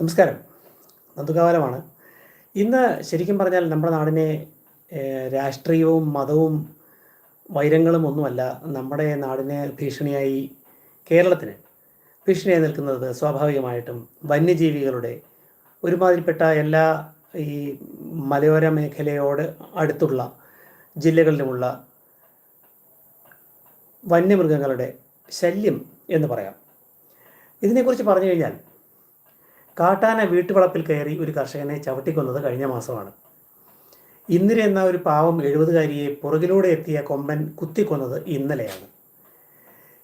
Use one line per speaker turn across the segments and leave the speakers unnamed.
നമസ്കാരം. നന്ദുകാലമാണ് ഇന്ന് ശരിക്കും പറഞ്ഞാൽ നമ്മുടെ നാടിനെ രാഷ്ട്രീയവും മതവും വൈരങ്ങളും ഒന്നുമല്ല നമ്മുടെ നാടിനെ ഭീഷണിയായി കേരളത്തിന് ഭീഷണിയായി നിൽക്കുന്നത് സ്വാഭാവികമായിട്ടും വന്യജീവികളുടെ ഒരുമാതിരിപ്പെട്ട എല്ലാ ഈ മലയോര മേഖലയോട് അടുത്തുള്ള ജില്ലകളിലുമുള്ള വന്യമൃഗങ്ങളുടെ ശല്യം എന്ന് പറയാം. ഇതിനെക്കുറിച്ച് പറഞ്ഞു കഴിഞ്ഞാൽ കാട്ടാന വീട്ടുവളപ്പിൽ കയറി ഒരു കർഷകനെ ചവിട്ടിക്കൊന്നത് കഴിഞ്ഞ മാസമാണ്. ഇന്ദിര എന്ന ഒരു പാവം എഴുപതുകാരിയെ പുറകിലൂടെ എത്തിയ കൊമ്പൻ കുത്തിക്കൊന്നത് ഇന്നലെയാണ്.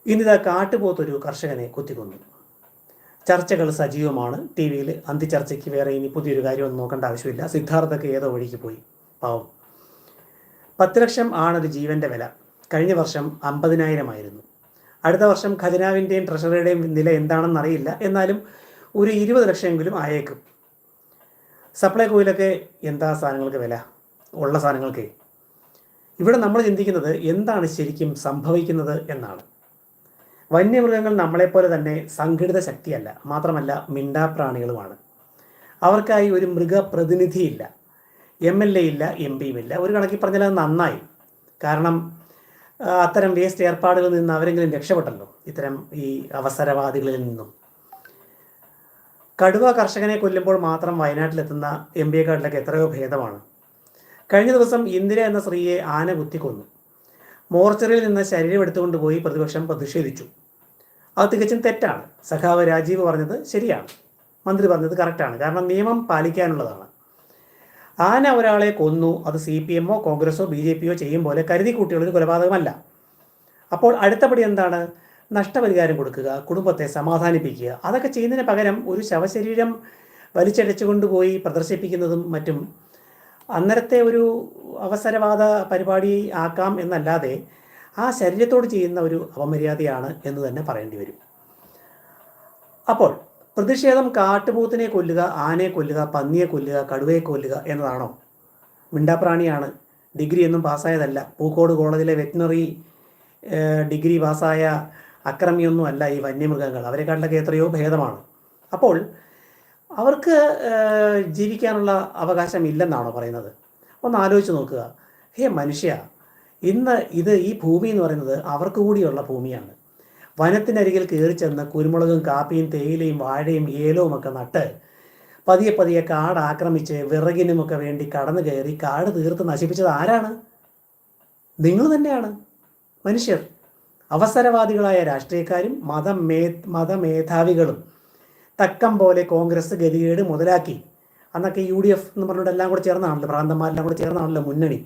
ഇന്നിതാ കാട്ടുപോത്തൊരു കർഷകനെ കുത്തിക്കൊന്നു. ചർച്ചകൾ സജീവമാണ്. ടി വിയിൽ അന്തിചർച്ചയ്ക്ക് വേറെ ഇനി പുതിയൊരു കാര്യമൊന്നും നോക്കേണ്ട ആവശ്യമില്ല. സിദ്ധാർത്ഥക്ക് ഏതോ വഴിക്ക് പോയി. പാവം. പത്ത് ലക്ഷം ആണൊരു ജീവന്റെ വില. കഴിഞ്ഞ വർഷം അമ്പതിനായിരമായിരുന്നു അടുത്ത വർഷം ഖജനാവിന്റെയും ട്രഷറിയുടെയും നില എന്താണെന്ന് അറിയില്ല എന്നാലും ഒരു ഇരുപത് ലക്ഷമെങ്കിലും ആയേക്കും. സപ്ലൈകോയിലൊക്കെ എന്താ സാധനങ്ങൾക്ക് വില? ഉള്ള സാധനങ്ങൾക്ക്. ഇവിടെ നമ്മൾ ചിന്തിക്കുന്നത് എന്താണ് ശരിക്കും സംഭവിക്കുന്നത് എന്നാണ്. വന്യമൃഗങ്ങൾ നമ്മളെപ്പോലെ തന്നെ സംഘടിത ശക്തിയല്ല മാത്രമല്ല മിണ്ടാപ്രാണികളുമാണ്. അവർക്കായി ഒരു മൃഗപ്രതിനിധിയില്ല എം എൽ എ ഇല്ല എം ഇല്ല. ഒരു കണക്കിൽ പറഞ്ഞാൽ അത് നന്നായി. കാരണം അത്തരം വേസ്റ്റ് ഏർപ്പാടുകളിൽ നിന്ന് അവരെങ്കിലും രക്ഷപ്പെട്ടല്ലോ ഇത്തരം ഈ അവസരവാദികളിൽ നിന്നും. കടുവ കർഷകനെ കൊല്ലുമ്പോൾ മാത്രം വയനാട്ടിലെത്തുന്ന എം പിയെക്കാട്ടിലൊക്കെ എത്രയോ ഭേദമാണ്. കഴിഞ്ഞ ദിവസം ഇന്ദിര എന്ന സ്ത്രീയെ ആന കുത്തിക്കൊന്നു മോർച്ചറിയിൽ നിന്ന് ശരീരം എടുത്തുകൊണ്ട് പോയി പ്രതിപക്ഷം പ്രതിഷേധിച്ചു. അത് തികച്ചും തെറ്റാണ്. സഖാവ് രാജീവ് പറഞ്ഞത് ശരിയാണ്. മന്ത്രി പറഞ്ഞത് കറക്റ്റാണ്. കാരണം നിയമം പാലിക്കാനുള്ളതാണ്. ആന ഒരാളെ കൊന്നു. അത് സി പി എമ്മോ കോൺഗ്രസോ ബി ജെ പിയോ ചെയ്യും പോലെ കരുതി കൂട്ടിയുള്ളൊരു കൊലപാതകമല്ല. അപ്പോൾ അടുത്തപടി എന്താണ്? നഷ്ടപരിഹാരം കൊടുക്കുക കുടുംബത്തെ സമാധാനിപ്പിക്കുക. അതൊക്കെ ചെയ്യുന്നതിന് പകരം ഒരു ശവശരീരം വലിച്ചടച്ചു കൊണ്ടുപോയി പ്രദർശിപ്പിക്കുന്നതും മറ്റും അന്നരത്തെ ഒരു അവസരവാദ പരിപാടി ആക്കാം എന്നല്ലാതെ ആ ശരീരത്തോട് ചെയ്യുന്ന ഒരു അപമര്യാദയാണ് എന്ന് തന്നെ പറയേണ്ടി വരും. അപ്പോൾ പ്രതിഷേധം കാട്ടുപോത്തിനെ കൊല്ലുക ആനയെ കൊല്ലുക പന്നിയെ കൊല്ലുക കടുവയെ കൊല്ലുക എന്നതാണോ? മിണ്ടാപ്രാണിയാണ്. ഡിഗ്രി ഒന്നും പാസ്സായതല്ല. പൂക്കോട് കോളേജിലെ വെറ്റിനറി ഡിഗ്രി പാസ്സായ അക്രമിയൊന്നും അല്ല ഈ വന്യമൃഗങ്ങൾ. അവരെക്കാട്ടിലൊക്കെ എത്രയോ ഭേദമാണ്. അപ്പോൾ അവർക്ക് ജീവിക്കാനുള്ള അവകാശം ഇല്ലെന്നാണോ പറയുന്നത്? ഒന്ന് ആലോചിച്ച് നോക്കുക. ഹേ മനുഷ്യ ഇന്ന് ഇത് ഈ ഭൂമി എന്ന് പറയുന്നത് അവർക്ക് കൂടിയുള്ള ഭൂമിയാണ്. വനത്തിനരികിൽ കയറി ചെന്ന് കുരുമുളകും കാപ്പിയും തേയിലയും വാഴയും ഏലവും ഒക്കെ നട്ട് പതിയെ പതിയെ കാട് ആക്രമിച്ച് വിറകിനുമൊക്കെ വേണ്ടി കടന്നു കയറി കാട് തീർത്ത് നശിപ്പിച്ചത് ആരാണ്? നിങ്ങൾ തന്നെയാണ്. മനുഷ്യർ. അവസരവാദികളായ രാഷ്ട്രീയക്കാരും മതമേ മതമേധാവികളും തക്കം പോലെ കോൺഗ്രസ് ഗതികേട് മുതലാക്കി. അന്നൊക്കെ യു ഡി എഫ് എന്ന് പറഞ്ഞിട്ട് എല്ലാം കൂടെ ചേർന്നാണല്ലോ പ്രാന്തന്മാരെല്ലാം കൂടെ ചേർന്നാണല്ലോ മുന്നണി.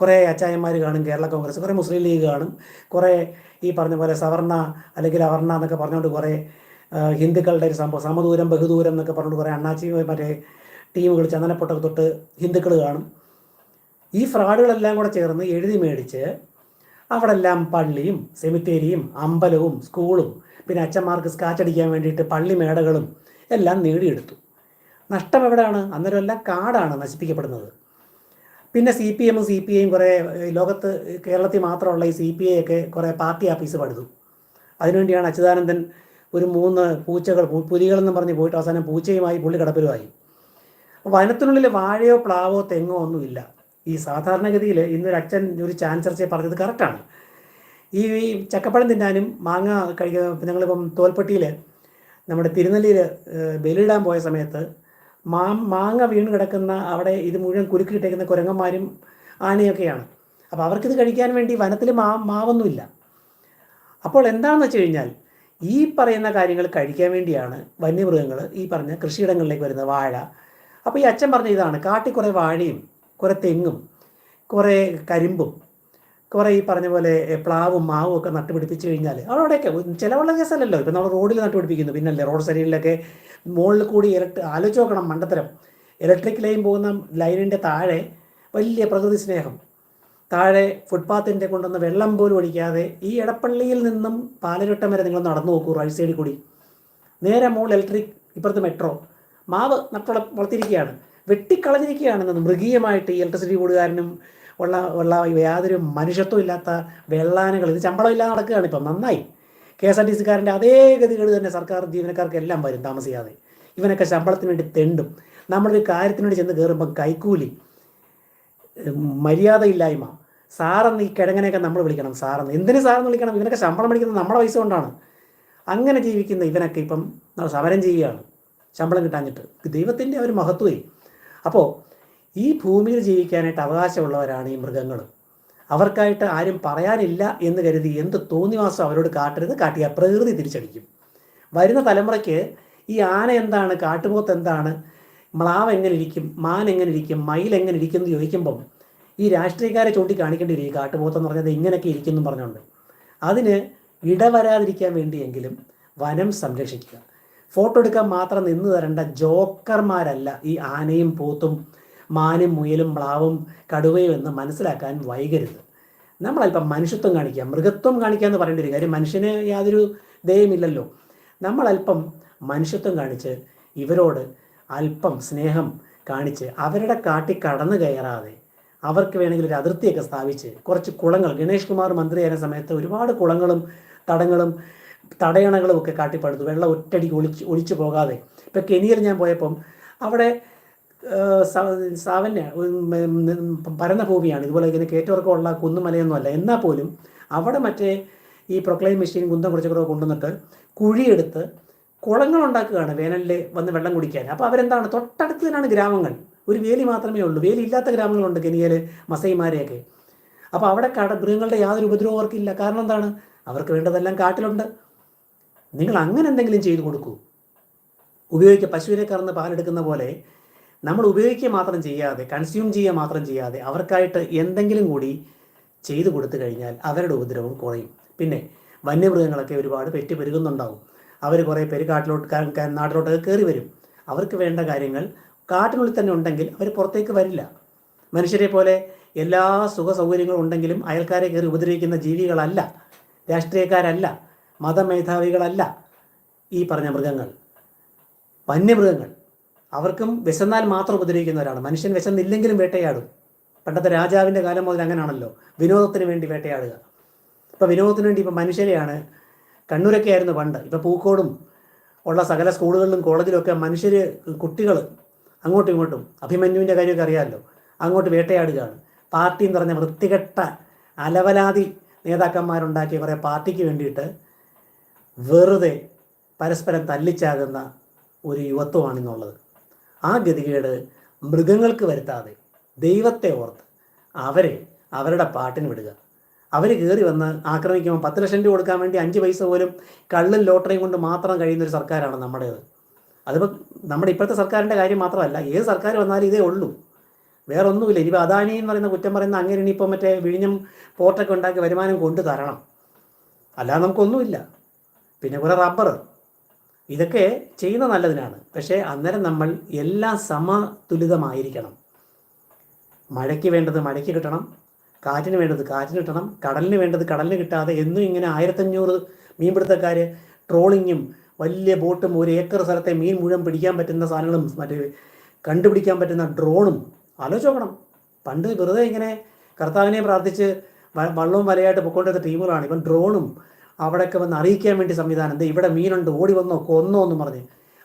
കുറേ അച്ചായന്മാർ കാണും കേരള കോൺഗ്രസ് കുറേ മുസ്ലിം ലീഗ് കാണും. കുറേ ഈ പറഞ്ഞ പോലെ സവർണ അല്ലെങ്കിൽ അവർണ എന്നൊക്കെ പറഞ്ഞുകൊണ്ട് കുറേ ഹിന്ദുക്കളുടെ ഒരു സംഭവം സമദൂരം ബഹുദൂരം എന്നൊക്കെ പറഞ്ഞുകൊണ്ട് കുറേ അണ്ണാച്ചി മറ്റേ ടീമുകൾ ചന്ദനപ്പൊട്ടൊക്കെ തൊട്ട് ഹിന്ദുക്കൾ കാണും. ഈ ഫ്രോഡുകളെല്ലാം കൂടെ ചേർന്ന് എഴുതി മേടിച്ച് അവിടെ എല്ലാം പള്ളിയും സെമിത്തേരിയും അമ്പലവും സ്കൂളും പിന്നെ അച്ഛന്മാർക്ക് സ്കാച്ച് അടിക്കാൻ വേണ്ടിയിട്ട് പള്ളി മേടകളും എല്ലാം നേടിയെടുത്തു. നഷ്ടം എവിടെയാണ്? അന്നേരം എല്ലാം കാടാണ് നശിപ്പിക്കപ്പെടുന്നത്. പിന്നെ സി പി എമ്മും സി പി ഐയും കുറേ ലോകത്ത് കേരളത്തിൽ മാത്രമുള്ള ഈ സി പി ഐ ഒക്കെ കുറേ പാർട്ടി ആഫീസ് പടുത്തു അതിനുവേണ്ടിയാണ് അച്യുതാനന്ദൻ ഒരു മൂന്ന് പൂച്ചകൾ പുലികളെന്ന് പറഞ്ഞ് പോയിട്ട് അവസാനം പൂച്ചയുമായി പുള്ളി കിടപ്പിലുമായി വനത്തിനുള്ളിൽ വാഴയോ പ്ലാവോ തെങ്ങോ ഒന്നുമില്ല. ഈ സാധാരണഗതിയിൽ ഇന്നൊരു അച്ഛൻ ഒരു ചാൻസർച്ചയെ പറഞ്ഞത് കറക്റ്റാണ് ഈ ചക്കപ്പഴം തിന്നാനും മാങ്ങ കഴിക്കുക ഞങ്ങളിപ്പം തോൽപ്പെട്ടിയിൽ നമ്മുടെ തിരുനെല്ലിയിൽ ബലിയിടാൻ പോയ സമയത്ത് മാ മാങ്ങ വീണ് കിടക്കുന്ന അവിടെ ഇത് മുഴുവൻ കുലുക്കിയിട്ടേക്കുന്ന കുരങ്ങന്മാരും ആനയൊക്കെയാണ്. അപ്പോൾ അവർക്കിത് കഴിക്കാൻ വേണ്ടി വനത്തിൽ മാ മാവൊന്നുമില്ല. അപ്പോൾ എന്താണെന്ന് വെച്ച് കഴിഞ്ഞാൽ ഈ പറയുന്ന കാര്യങ്ങൾ കഴിക്കാൻ വേണ്ടിയാണ് വന്യമൃഗങ്ങൾ ഈ പറഞ്ഞ കൃഷിയിടങ്ങളിലേക്ക് വരുന്നത് വാഴ. അപ്പോൾ ഈ അച്ഛൻ പറഞ്ഞ ഇതാണ് കാട്ടിൽ കുറേ വാഴയും കുറേ തെങ്ങും കുറേ കരിമ്പും കുറേ ഈ പറഞ്ഞ പോലെ പ്ലാവും മാവും ഒക്കെ നട്ടുപിടിപ്പിച്ച് കഴിഞ്ഞാൽ അവിടെയൊക്കെ ചിലവുള്ള കേസല്ലല്ലോ. ഇപ്പം നമ്മൾ റോഡിൽ നട്ടുപിടിപ്പിക്കുന്നു. പിന്നല്ലേ റോഡ് സൈഡിലൊക്കെ മുകളിൽ കൂടി ഇലക്ട്രി ആലോചിച്ച് നോക്കണം മണ്ടത്തരം. ഇലക്ട്രിക് ലൈൻ പോകുന്ന ലൈനിന്റെ താഴെ വലിയ പ്രകൃതി സ്നേഹം. താഴെ ഫുട്പാത്തിന്റെ കൊണ്ടുവന്ന് വെള്ളം പോലും ഒഴിക്കാതെ ഈ ഇടപ്പള്ളിയിൽ നിന്നും പാലരുട്ടം വരെ നിങ്ങൾ നടന്നു നോക്കൂ റൈറ്റ് സൈഡിൽ കൂടി. നേരെ മോൾ ഇലക്ട്രിക് ഇപ്പുറത്ത് മെട്രോ മാവ് നട്ടുള്ള വളർത്തിയിരിക്കുകയാണ്. വെട്ടിക്കളഞ്ഞിരിക്കുകയാണെന്ന് മൃഗീയമായിട്ട് ഈ ഇലക്ട്രിസിറ്റി ബോർഡുകാരനും ഉള്ള ഉള്ള യാതൊരു മനുഷ്യത്വം ഇല്ലാത്ത വെള്ളാനകൾ ഇത് ശമ്പളം ഇല്ലാതെ നടക്കുകയാണ് ഇപ്പം നന്നായി. കെ എസ് ആർ ടി സിക്കാരന്റെ അതേ ഗതികേട് തന്നെ സർക്കാർ ജീവനക്കാർക്കെല്ലാം വരും താമസിയാതെ. ഇവനൊക്കെ ശമ്പളത്തിന് വേണ്ടി തെണ്ടും. നമ്മളൊരു കാര്യത്തിന് വേണ്ടി ചെന്ന് കയറുമ്പം കൈക്കൂലി മര്യാദയില്ലായ്മ. സാറെന്ന് ഈ കിഴങ്ങനെയൊക്കെ നമ്മൾ വിളിക്കണം സാറെന്ന്. എന്തിനു സാറെന്ന് വിളിക്കണം? ഇവനൊക്കെ ശമ്പളം മേടിക്കുന്നത് നമ്മുടെ പൈസ കൊണ്ടാണ്. അങ്ങനെ ജീവിക്കുന്ന ഇവനൊക്കെ ഇപ്പം സമരം ചെയ്യുകയാണ്. ശമ്പളം കിട്ടാഞ്ഞിട്ട്. ദൈവത്തിന്റെ ഒരു മഹത്വമേ അപ്പോൾ ഈ ഭൂമിയിൽ ജീവിക്കാനായിട്ട് അവകാശമുള്ളവരാണ് ഈ മൃഗങ്ങൾ അവർക്കായിട്ട് ആരും പറയാനില്ല എന്ന് കരുതി എന്ത് തോന്നിവാസം അവരോട് കാട്ടരുത് കാട്ടിയ പ്രകൃതി തിരിച്ചടിക്കും. വരുന്ന തലമുറയ്ക്ക് ഈ ആന എന്താണ് കാട്ടുപോത്ത് എന്താണ് മ്ലാവ് എങ്ങനെ ഇരിക്കും മാൻ എങ്ങനെ ഇരിക്കും മയിൽ എങ്ങനെ ഇരിക്കും എന്ന് ചോദിക്കുമ്പം ഈ രാഷ്ട്രീയക്കാരെ ചൂണ്ടിക്കാണിക്കേണ്ടി വരും ഈ കാട്ടുപോത്തെന്ന് പറഞ്ഞത് ഇങ്ങനെയൊക്കെ ഇരിക്കുന്നു പറഞ്ഞുകൊണ്ട്. അതിന് ഇടവരാതിരിക്കാൻ വേണ്ടിയെങ്കിലും വനം സംരക്ഷിക്കുക. ഫോട്ടോ എടുക്കാൻ മാത്രം നിന്ന് തരേണ്ട ജോക്കർമാരല്ല ഈ ആനയും പോത്തും മാനും മുയലും മ്ലാവും കടുവയും എന്ന് മനസ്സിലാക്കാൻ വൈകരുത്. നമ്മളല്പം മനുഷ്യത്വം കാണിക്കുക മൃഗത്വം കാണിക്കുക എന്ന് പറയേണ്ട ഒരു കാര്യം മനുഷ്യന് യാതൊരു ദയമില്ലല്ലോ നമ്മളല്പം മനുഷ്യത്വം കാണിച്ച് ഇവരോട് അല്പം സ്നേഹം കാണിച്ച് അവരുടെ കാട്ടി കടന്നു കയറാതെ അവർക്ക് വേണമെങ്കിൽ ഒരു അതിർത്തിയൊക്കെ സ്ഥാപിച്ച് കുറച്ച് കുളങ്ങൾ. ഗണേഷ് കുമാർ മന്ത്രിയായിരുന്ന സമയത്ത് ഒരുപാട് കുളങ്ങളും തടങ്ങളും തടയണകളും ഒക്കെ കാട്ടിപ്പടുത്തു. വെള്ളം ഒറ്റടിക്ക് ഒളിച്ച് ഒളിച്ചു പോകാതെ. ഇപ്പം കെനിയിൽ ഞാൻ പോയപ്പം അവിടെ സാവന്യ പരന്ന ഭൂമിയാണ് ഇതുപോലെ ഇങ്ങനെ കയറ്റവർക്കമുള്ള കുന്നുമലയൊന്നുമല്ല. എന്നാൽ പോലും അവിടെ മറ്റേ ഈ പ്രൊക്ലൈൻ മെഷീൻ കുന്തം കുറച്ചൊക്കെ കൊണ്ടുവന്നിട്ട് കുഴിയെടുത്ത് കുളങ്ങൾ ഉണ്ടാക്കുകയാണ് വേനലിൽ വന്ന് വെള്ളം കുടിക്കാൻ. അപ്പോൾ അവരെന്താണ്? തൊട്ടടുത്ത് തന്നെയാണ് ഗ്രാമങ്ങൾ. ഒരു വേലി മാത്രമേ ഉള്ളൂ. വേലി ഇല്ലാത്ത ഗ്രാമങ്ങളുണ്ട് കെനിയയിൽ മസൈമാരെയൊക്കെ. അപ്പോൾ അവിടെ കട മൃഗങ്ങളുടെ യാതൊരു ഉപദ്രവം അവർക്കില്ല. കാരണം എന്താണ്? അവർക്ക് വേണ്ടതെല്ലാം കാട്ടിലുണ്ട്. നിങ്ങൾ അങ്ങനെ എന്തെങ്കിലും ചെയ്തു കൊടുക്കൂ. ഉപയോഗിക്കുക പശുവിനെ കറന്ന് പാലെടുക്കുന്ന പോലെ നമ്മൾ ഉപയോഗിക്കുക മാത്രം ചെയ്യാതെ കൺസ്യൂം ചെയ്യുക മാത്രം ചെയ്യാതെ അവർക്കായിട്ട് എന്തെങ്കിലും കൂടി ചെയ്തു കൊടുത്തു കഴിഞ്ഞാൽ അവരുടെ ഉപദ്രവം കുറയും. പിന്നെ വന്യമൃഗങ്ങളൊക്കെ ഒരുപാട് പെറ്റ് പെരുകുന്നുണ്ടാവും. അവർ കുറേ പേര് കാട്ടിലോട്ട് നാട്ടിലോട്ടൊക്കെ കയറി വരും. അവർക്ക് വേണ്ട കാര്യങ്ങൾ കാട്ടിനുള്ളിൽ തന്നെ ഉണ്ടെങ്കിൽ അവർ പുറത്തേക്ക് വരില്ല. മനുഷ്യരെ പോലെ എല്ലാ സുഖ സൗകര്യങ്ങളും ഉണ്ടെങ്കിലും അയൽക്കാരെ കയറി ഉപദ്രവിക്കുന്ന ജീവികളല്ല രാഷ്ട്രീയക്കാരല്ല. മതമേധാവികളല്ല ഈ പറഞ്ഞ മൃഗങ്ങൾ. വന്യമൃഗങ്ങൾ. അവർക്കും വിശന്നാൽ മാത്രം ഉപദ്രവിക്കുന്നവരാണ്. മനുഷ്യൻ വിശന്നില്ലെങ്കിലും വേട്ടയാടും. പണ്ടത്തെ രാജാവിന്റെ കാലം മുതൽ അങ്ങനെയാണല്ലോ. വിനോദത്തിന് വേണ്ടി വേട്ടയാടുക. ഇപ്പോൾ വിനോദത്തിന് വേണ്ടി ഇപ്പോൾ മനുഷ്യരെയാണ്. കണ്ണൂരൊക്കെ ആയിരുന്നു പണ്ട്. ഇപ്പോൾ പൂക്കോടും ഉള്ള സകല സ്കൂളുകളിലും കോളേജിലും ഒക്കെ മനുഷ്യർ കുട്ടികൾ അങ്ങോട്ടും ഇങ്ങോട്ടും അഭിമന്യുവിന്റെ കാര്യമൊക്കെ അറിയാമല്ലോ അങ്ങോട്ട് വേട്ടയാടുകയാണ്. പാർട്ടി എന്ന് പറഞ്ഞ വൃത്തികെട്ട അലവലാതി നേതാക്കന്മാരുണ്ടാക്കിയ കുറേ പാർട്ടിക്ക് വേണ്ടിയിട്ട് വെറുതെ പരസ്പരം തല്ലിച്ചാകുന്ന ഒരു യുവത്വമാണെന്നുള്ളത്. ആ ഗതികേട് മൃഗങ്ങൾക്ക് വരുത്താതെ ദൈവത്തെ ഓർത്ത് അവരെ അവരുടെ പാട്ടിന് വിടുക. അവർ കയറി വന്ന് ആക്രമിക്കുമ്പോൾ പത്ത് ലക്ഷം രൂപ കൊടുക്കാൻ വേണ്ടി അഞ്ച് പൈസ പോലും കള്ളും ലോട്ടറിയും കൊണ്ട് മാത്രം കഴിയുന്ന ഒരു സർക്കാരാണ് നമ്മുടേത്. അതിപ്പോൾ നമ്മുടെ ഇപ്പോഴത്തെ സർക്കാരിന്റെ കാര്യം മാത്രമല്ല ഏത് സർക്കാർ വന്നാലും ഇതേ ഉള്ളൂ. വേറെ ഒന്നുമില്ല ഇനിയിപ്പോൾ അദാനി എന്ന് പറയുന്ന കുറ്റം പറയുന്ന അങ്ങനെ ഇനിയിപ്പോൾ മറ്റേ വിഴിഞ്ഞം പോർട്ടൊക്കെ ഉണ്ടാക്കി വരുമാനം കൊണ്ടു തരണം അല്ലാതെ നമുക്കൊന്നുമില്ല. പിന്നെ കുറേ റബ്ബർ ഇതൊക്കെ ചെയ്യുന്ന നല്ലതിനാണ്. പക്ഷേ അന്നേരം നമ്മൾ എല്ലാം സമതുലിതമായിരിക്കണം. മഴയ്ക്ക് വേണ്ടത് മഴയ്ക്ക് കിട്ടണം. കാറ്റിന് വേണ്ടത് കാറ്റിന് കിട്ടണം. കടലിന് വേണ്ടത് കടലിന് കിട്ടാതെ എന്നും ഇങ്ങനെ ആയിരത്തഞ്ഞൂറ് മീൻപിടുത്തക്കാർ ട്രോളിങ്ങും വലിയ ബോട്ടും ഒരു ഏക്കർ സ്ഥലത്തെ മീൻ മുഴുവൻ പിടിക്കാൻ പറ്റുന്ന സാധനങ്ങളും മറ്റേ കണ്ടുപിടിക്കാൻ പറ്റുന്ന ഡ്രോണും ആലോചിച്ച് നോക്കണം. പണ്ട് വെറുതെ ഇങ്ങനെ കർത്താവിനെ പ്രാർത്ഥിച്ച് വള്ളവും വലയായിട്ട് പൊക്കോണ്ടിരുന്ന ടീമുകളാണ് ഇപ്പം ഡ്രോണും അവിടെയൊക്കെ വന്ന് അറിയിക്കാൻ വേണ്ടി സംവിധാനം എന്താ ഇവിടെ മീനുണ്ട് ഓടി വന്നോ കൊന്നോ എന്ന് പറഞ്ഞ്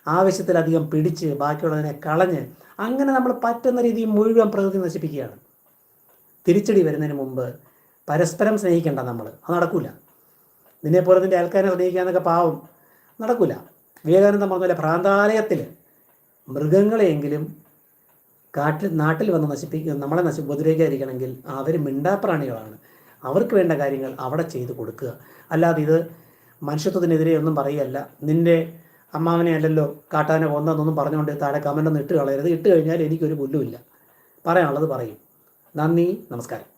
ആവശ്യത്തിലധികം പിടിച്ച് ബാക്കിയുള്ളതിനെ കളഞ്ഞ് അങ്ങനെ നമ്മൾ പറ്റുന്ന രീതിയിൽ മുഴുവൻ പ്രകൃതി നശിപ്പിക്കുകയാണ്. തിരിച്ചടി വരുന്നതിന് മുമ്പ് പരസ്പരം സ്നേഹിക്കേണ്ട നമ്മൾ. അത് നടക്കൂല. നിന്നെപ്പോലെ നിന്റെ ആൾക്കാരെ സ്നേഹിക്കുക എന്നൊക്കെ പാവം. നടക്കൂല. വിവേകാനന്ദ പറഞ്ഞ ഭ്രാന്താലയത്തിൽ മൃഗങ്ങളെയെങ്കിലും കാട്ടിൽ നാട്ടിൽ വന്ന് നശിപ്പിക്കുക നമ്മളെ നശി ഉപദ്രവിക്കാതിരിക്കണമെങ്കിൽ അവർ മിണ്ടാപ്രാണികളാണ്. അവർക്ക് വേണ്ട കാര്യങ്ങൾ അവിടെ ചെയ്ത് കൊടുക്കുക. അല്ലാതെ ഇത് മനുഷ്യത്വത്തിനെതിരെ ഒന്നും പറയുകയല്ല. നിന്റെ അമ്മാവനെ അല്ലല്ലോ കാട്ടാനെ കൊന്നതെന്നൊന്നും പറഞ്ഞുകൊണ്ട് താഴെ കമന്റൊന്നും ഇട്ട് കളയരുത്. ഇട്ട് കഴിഞ്ഞാൽ എനിക്കൊരു പുല്ലുമില്ല. പറയാനുള്ളത് പറയും. നന്ദി നമസ്കാരം.